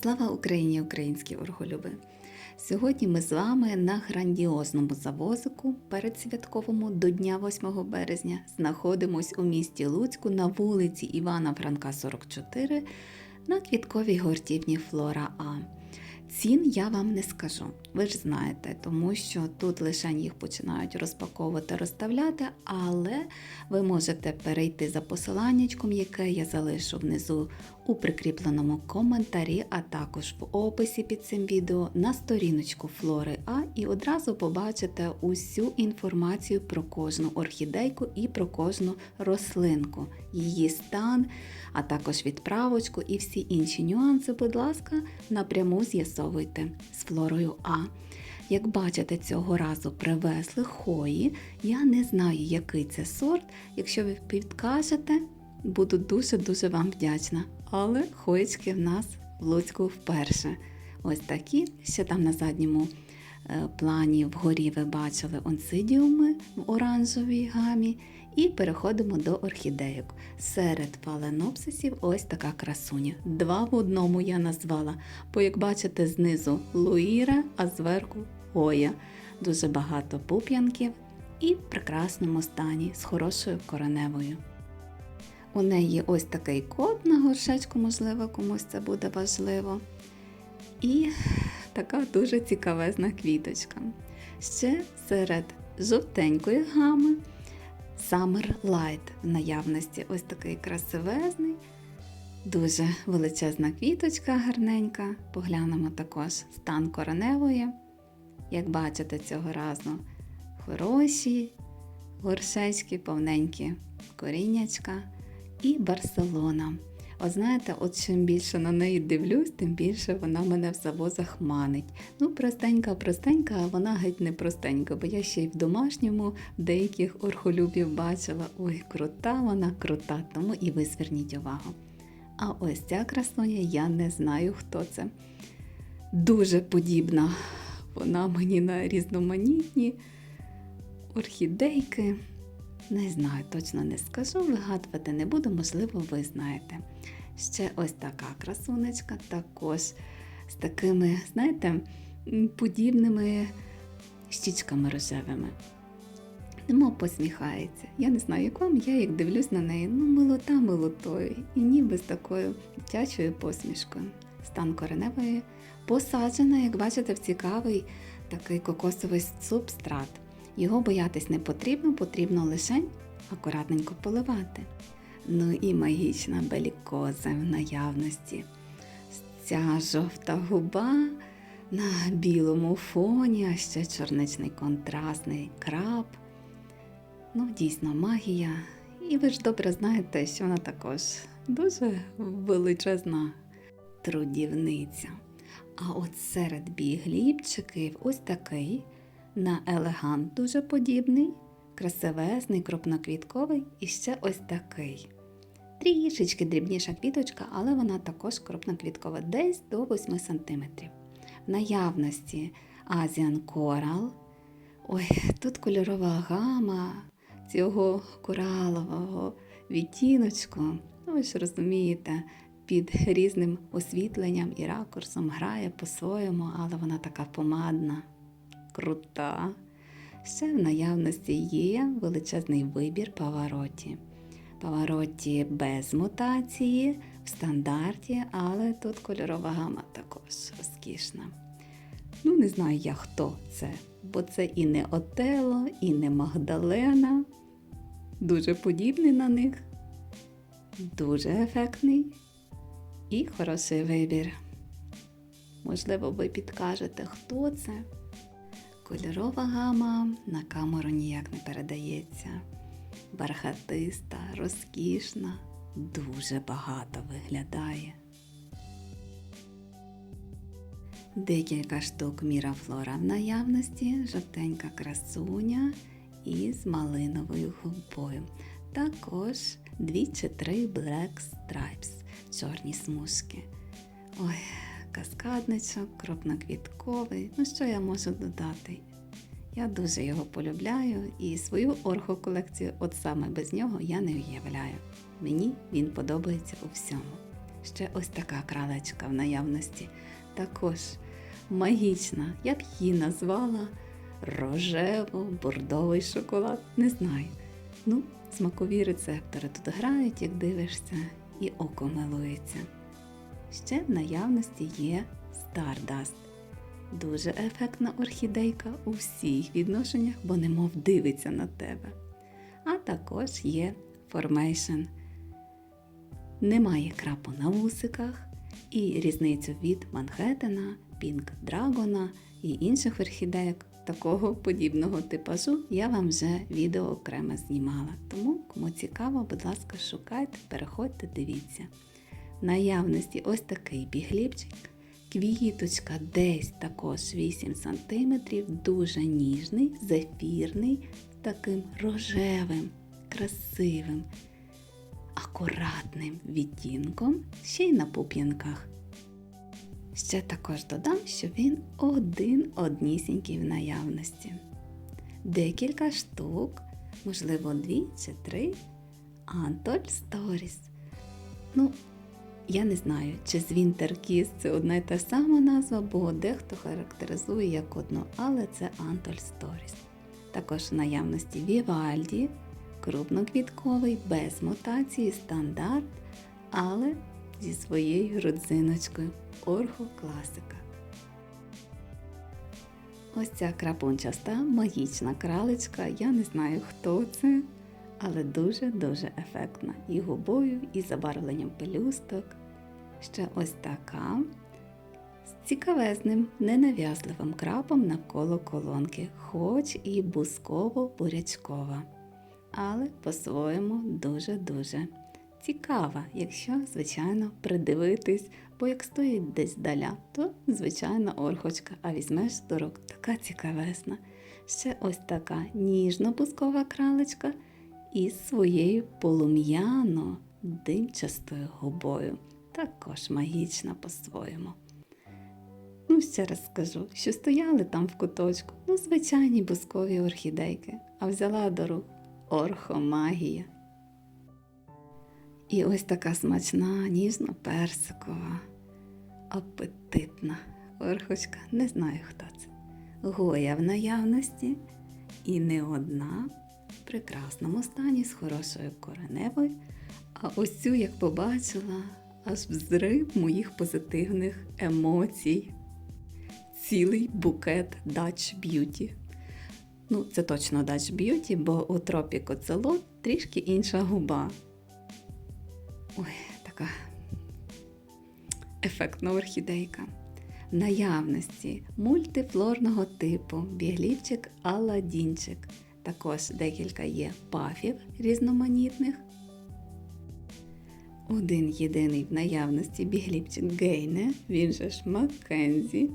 Слава Україні, українські орголюби! Сьогодні ми з вами на грандіозному завозику передсвятковому до Дня 8 березня знаходимось у місті Луцьку на вулиці Івана Франка, 44 на квітковій гуртівні Флора А. Цін я вам не скажу, ви ж знаєте, тому що тут лише їх починають розпаковувати, розставляти, але ви можете перейти за посиланнячком, яке я залишу внизу у прикріпленому коментарі, а також в описі під цим відео на сторіночку Флори А і одразу побачите усю інформацію про кожну орхідейку і про кожну рослинку, її стан, а також відправочку і всі інші нюанси, будь ласка, напряму з'ясовуйте з Флорою А. Як бачите, цього разу привезли хої. Я не знаю, який це сорт. Якщо ви підкажете, буду дуже-дуже вам вдячна. Але хоєчки в нас в Луцьку вперше. Ось такі. Ще там на задньому е, плані вгорі ви бачили онсидіуми в оранжевій гамі. І переходимо до орхідейок. Серед фаленопсисів ось така красуня. Два в одному я назвала, бо, як бачите, знизу Луїра, а зверху Гоя. Дуже багато пуп'янків і в прекрасному стані з хорошою кореневою. У неї ось такий код на горшечку, можливо, комусь це буде важливо. І така дуже цікавезна квіточка. Ще серед жовтенької гами Summer Light в наявності. Ось такий красивезний, дуже величезна квіточка гарненька. Поглянемо також стан кореневої. Як бачите, цього разу хороші горшечки, повненькі коріннячка і Барселона. От знаєте, от чим більше на неї дивлюсь, тим більше вона мене в завозах манить. Ну, простенька, простенька, а вона геть не простенька, бо я ще й в домашньому деяких орхолюбів бачила. Ой, крута вона, крута, тому і ви зверніть увагу. А ось ця красуня, я не знаю, хто це. Дуже подібна. Вона мені на різноманітні орхідейки. Не знаю, точно не скажу, вигадувати не буду, можливо, ви знаєте. Ще ось така красунечка, також з такими, знаєте, подібними щічками рожевими. Немов посміхається. Я не знаю, як вам, я як дивлюсь на неї, ну, милота милотою, і ніби з такою дитячою посмішкою. Стан кореневої посаджена, як бачите, в цікавий такий кокосовий субстрат. Його боятись не потрібно, потрібно лише акуратненько поливати. Ну і магічна белікоза в наявності. Ця жовта губа на білому фоні, а ще чорничний контрастний краб. Ну, дійсно, магія. І ви ж добре знаєте, що вона також дуже величезна трудівниця. А от серед бігліпчиків ось такий на елегант дуже подібний, красивезний, крупноквітковий і ще ось такий. Трішечки дрібніша квіточка, але вона також крупноквіткова, десь до 8 см. В наявності Asian Coral. Ой, тут кольорова гама цього коралового відтіночку. Ну, ви ж розумієте, під різним освітленням і ракурсом грає по-своєму, але вона така помадна крута. Ще в наявності є величезний вибір павароті. Павароті без мутації, в стандарті, але тут кольорова гама також розкішна. Ну, не знаю я, хто це, бо це і не Отело, і не Магдалена. Дуже подібний на них, дуже ефектний і хороший вибір. Можливо, ви підкажете, хто це. Кольорова гама на камеру ніяк не передається. Бархатиста, розкішна, дуже багато виглядає. Декілька штук мірафлора в наявності, жовтенька красуня із малиновою губою. Також дві чи три Black Stripes, чорні смужки. Ой, каскадничок, крупноквітковий. Ну що я можу додати? Я дуже його полюбляю і свою орхоколекцію, от саме без нього, я не уявляю. Мені він подобається у всьому. Ще ось така кралечка в наявності. Також магічна. Я б її назвала рожево-бордовий шоколад. Не знаю. Ну, смакові рецептори тут грають, як дивишся, і око милується. Ще в наявності є Stardust. Дуже ефектна орхідейка у всіх відношеннях, бо немов дивиться на тебе. А також є Formation. Немає крапу на вусиках, і різницю від Манхеттена, Пінк Драгона і інших орхідеїк такого подібного типажу я вам вже відео окремо знімала. Тому, кому цікаво, будь ласка, шукайте, переходьте, дивіться. Наявності ось такий бігліпчик. Квіточка десь також 8 см, дуже ніжний, зефірний, таким рожевим, красивим, акуратним відтінком, ще й на пуп'янках. Ще також додам, що він один однісінький в наявності. Декілька штук, можливо, дві чи три. Антоль Сторіс. Ну, я не знаю, чи з Winter це одна й та сама назва, бо дехто характеризує як одну, але це Антоль Сторіс. Також в наявності Вівальді, крупноквітковий, без мутації, стандарт, але зі своєю родзиночкою орхокласика. Ось ця крапунчаста магічна кралечка, я не знаю, хто це, але дуже-дуже ефектна. І губою, і забарвленням пелюсток. Ще ось така з цікавезним, ненав'язливим крапом навколо колонки, хоч і бусково-бурячкова. Але по-своєму дуже-дуже цікава, якщо, звичайно, придивитись, бо як стоїть десь даля, то звичайна орхочка, а візьмеш з така цікавесна. Ще ось така ніжно-бускова кралечка із своєю полум'яно димчастою губою. Також магічна по-своєму. Ну, ще раз скажу, що стояли там в куточку, ну, звичайні бускові орхідейки, а взяла до рук орхомагія. І ось така смачна, ніжно-персикова, апетитна орхочка, не знаю хто це. Гоя в наявності і не одна в прекрасному стані з хорошою кореневою. А ось цю, як побачила, аж взрив моїх позитивних емоцій. Цілий букет Dutch Beauty. Ну, це точно Dutch Beauty, бо у Tropic Ocelot трішки інша губа. Ой, така ефектна орхідейка. Наявності мультифлорного типу біглівчик Аладінчик. Також декілька є пафів різноманітних. Один єдиний в наявності бігліпчик Гейне, він же ж Маккензі.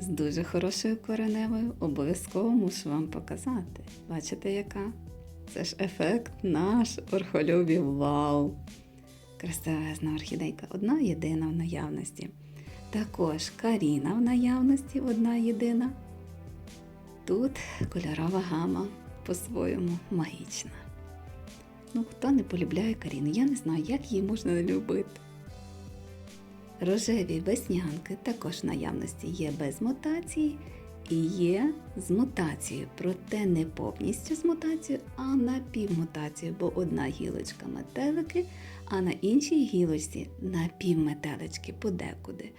З дуже хорошою кореневою обов'язково мушу вам показати. Бачите, яка? Це ж ефект наш орхолюбів. Вау! Красивезна орхідейка, одна єдина в наявності. Також Каріна в наявності одна єдина. Тут кольорова гама по-своєму магічна. Ну, хто не полюбляє Каріну, я не знаю, як її можна не любити. Рожеві веснянки також в наявності є без мутації і є з мутацією, проте не повністю з мутацією, а напівмутацією, бо одна гілочка метелики, а на іншій гілочці напівметелички подекуди.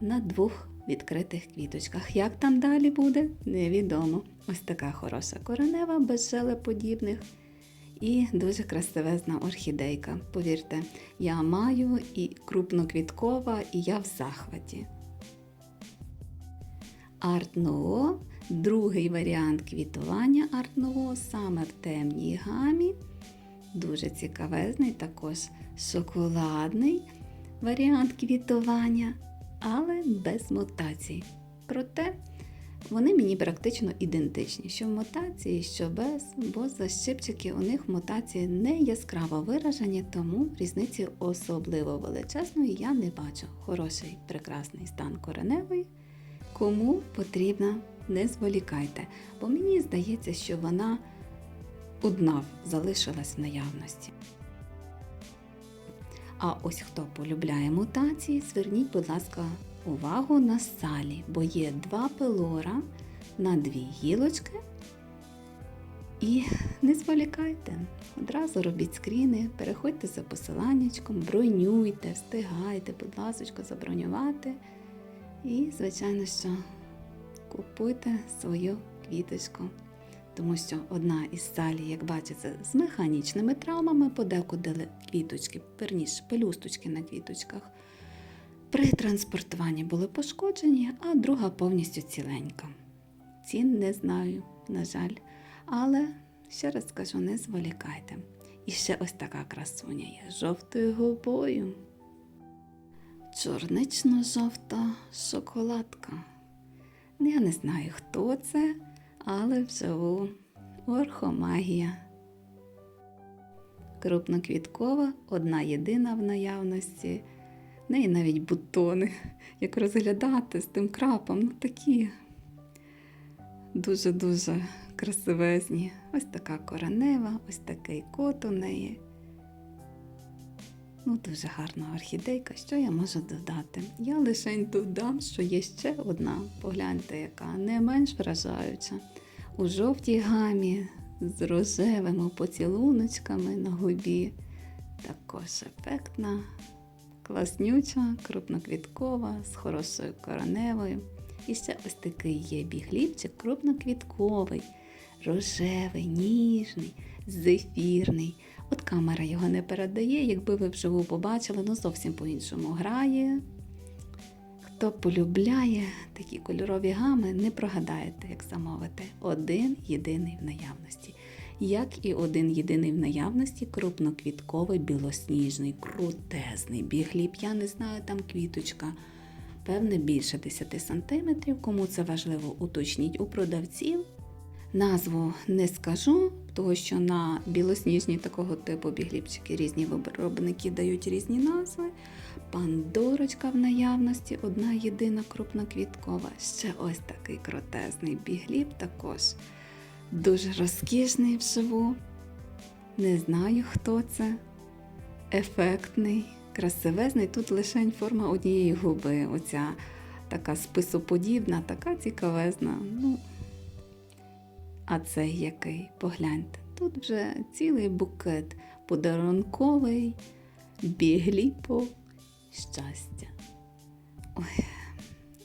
На двох відкритих квіточках. Як там далі буде, невідомо. Ось така хороша коренева без желеподібних. І дуже красивезна орхідейка. Повірте, я маю і крупноквіткова, і я в захваті. Арт Ноо, другий варіант квітування Арт Ноо, саме в темній гамі. Дуже цікавезний, також шоколадний варіант квітування, але без мутацій. Проте вони мені практично ідентичні, що в мутації, що без, бо защипчики у них мутації не яскраво виражені, тому різниці особливо величезної я не бачу. Хороший, прекрасний стан кореневої. Кому потрібна, не зволікайте, бо мені здається, що вона одна залишилась в наявності. А ось хто полюбляє мутації, зверніть, будь ласка, увагу на салі, бо є два пилора на дві гілочки. І не зволікайте, одразу робіть скріни, переходьте за посиланнячком, бронюйте, встигайте, будь ласка, забронювати. І, звичайно, що купуйте свою квіточку. Тому що одна із салі, як бачите, з механічними травмами, подекуди квіточки, верніше, пелюсточки на квіточках. При транспортуванні були пошкоджені, а друга повністю ціленька. Цін не знаю, на жаль. Але ще раз скажу, не зволікайте. І ще ось така красуня є жовтою губою. Чорнично-жовта шоколадка. Я не знаю, хто це, але взову орхомагія. Крупноквіткова, одна єдина в наявності. В неї навіть бутони. Як розглядати з тим крапом, ну такі дуже-дуже красивезні. Ось така коренева, ось такий кот у неї. Ну, дуже гарна орхідейка. Що я можу додати? Я лише додам, що є ще одна, погляньте, яка не менш вражаюча. У жовтій гамі з рожевими поцілуночками на губі. Також ефектна, класнюча, крупноквіткова, з хорошою короневою. І ще ось такий є бігліпчик крупноквітковий, рожевий, ніжний, зефірний. От камера його не передає, якби ви вживу побачили, ну зовсім по-іншому грає. Хто полюбляє такі кольорові гами, не прогадаєте, як замовити. Один єдиний в наявності. Як і один єдиний в наявності крупноквітковий білосніжний, крутезний бігліп. Я не знаю, там квіточка. Певне, більше 10 см. Кому це важливо, уточніть у продавців. Назву не скажу, тому що на білосніжні такого типу бігліпчики різні виробники дають різні назви. Пандорочка в наявності, одна єдина крупноквіткова. Ще ось такий крутезний бігліп також. Дуже розкішний вживу. Не знаю, хто це. Ефектний, красивезний. Тут лише форма однієї губи. Оця така списоподібна, така цікавезна. Ну, а цей який? Погляньте. Тут вже цілий букет подарунковий, бігліпо, щастя. Ой,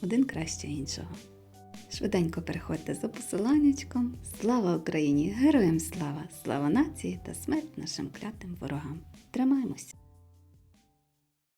один краще іншого. Швиденько переходьте за посиланнячком. Слава Україні! Героям слава! Слава нації та смерть нашим клятим ворогам! Тримаємось!